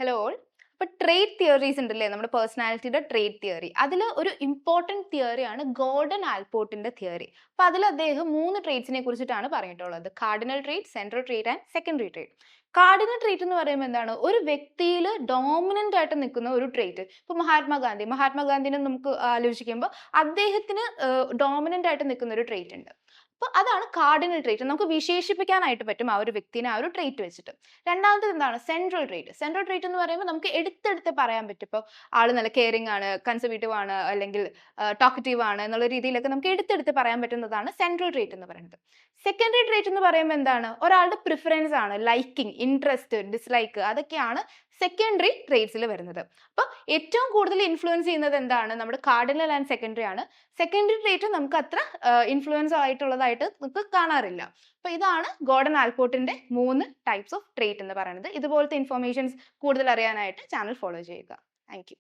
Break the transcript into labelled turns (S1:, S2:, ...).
S1: Hello all ഇപ്പൊ trade theories ഉണ്ടല്ലേ? നമ്മുടെ പേഴ്സണാലിറ്റിയുടെ ട്രേഡ് തിയറി അതിൽ ഒരു ഇമ്പോർട്ടന്റ് തിയറിയാണ് ഗോൾഡൻ ആൽപോർട്ടിന്റെ തിയറി അപ്പൊ അതിൽ അദ്ദേഹം മൂന്ന് ട്രേഡ്സിനെ കുറിച്ചിട്ടാണ് പറഞ്ഞിട്ടുള്ളത്. Cardinal trade central trade and secondary trade cardinal trait എന്ന് പറയുമ്പോൾ എന്താണ്? ഒരു വ്യക്തിയിൽ ഡോമിനന്റ് ആയിട്ട് നിൽക്കുന്ന ഒരു ട്രേറ്റ് ഇപ്പൊ മഹാത്മാഗാന്ധി മഹാത്മാഗാന്ധിനെ നമുക്ക് ആലോചിക്കുമ്പോൾ അദ്ദേഹത്തിന് ഡോമിനന്റ് ആയിട്ട് നിൽക്കുന്ന ഒരു ട്രേറ്റ് ഉണ്ട്. അപ്പോൾ അതാണ് കാർഡിനൽ ട്രേറ്റ് നമുക്ക് വിശേഷിപ്പിക്കാനായിട്ട് പറ്റും ആ ഒരു വ്യക്തിനെ ആ ഒരു ട്രേറ്റ് വെച്ചിട്ട്. രണ്ടാമത്തത് എന്താണ്? സെൻട്രൽ ട്രേറ്റ് സെൻട്രൽ ട്രേറ്റ് എന്ന് പറയുമ്പോൾ നമുക്ക് എടുത്തെടുത്ത് പറയാൻ പറ്റും. ഇപ്പോൾ ആൾ നല്ല കെയറിംഗ് ആണ് കൺസർവേറ്റീവ് ആണ് അല്ലെങ്കിൽ ടോക്കറ്റീവ് ആണ് എന്നുള്ള രീതിയിലൊക്കെ നമുക്ക് എടുത്തെടുത്ത് പറയാൻ പറ്റുന്നതാണ് സെൻട്രൽ ട്രേറ്റ് എന്ന് പറയുന്നത്. സെക്കൻഡറി ട്രേറ്റ് എന്ന് പറയുമ്പോൾ എന്താണ്? ഒരാളുടെ പ്രിഫറൻസ് ആണ് ലൈക്കിങ് ഇൻട്രസ്റ്റ് ഡിസ്ലൈക്ക് അതൊക്കെയാണ് സെക്കൻഡറി ട്രേറ്റ്സിൽ വരുന്നത്. അപ്പോൾ ഏറ്റവും കൂടുതൽ ഇൻഫ്ലുവൻസ് ചെയ്യുന്നത് എന്താണ്? നമ്മുടെ കാർഡിനൽ ആൻഡ് സെക്കൻഡറി ആണ്. സെക്കൻഡറി ട്രേറ്റ് നമുക്ക് അത്ര ഇൻഫ്ലുവൻസ് ആയിട്ടുള്ളതായിട്ട് നമുക്ക് കാണാറില്ല. അപ്പോൾ ഇതാണ് ഗോർഡൻ ആൽപോർട്ടിന്റെ മൂന്ന് ടൈപ്സ് ഓഫ് ട്രേറ്റ് എന്ന് പറയുന്നത്. ഇതുപോലത്തെ ഇൻഫോർമേഷൻസ് കൂടുതൽ അറിയാനായിട്ട് ചാനൽ ഫോളോ ചെയ്യുക. താങ്ക്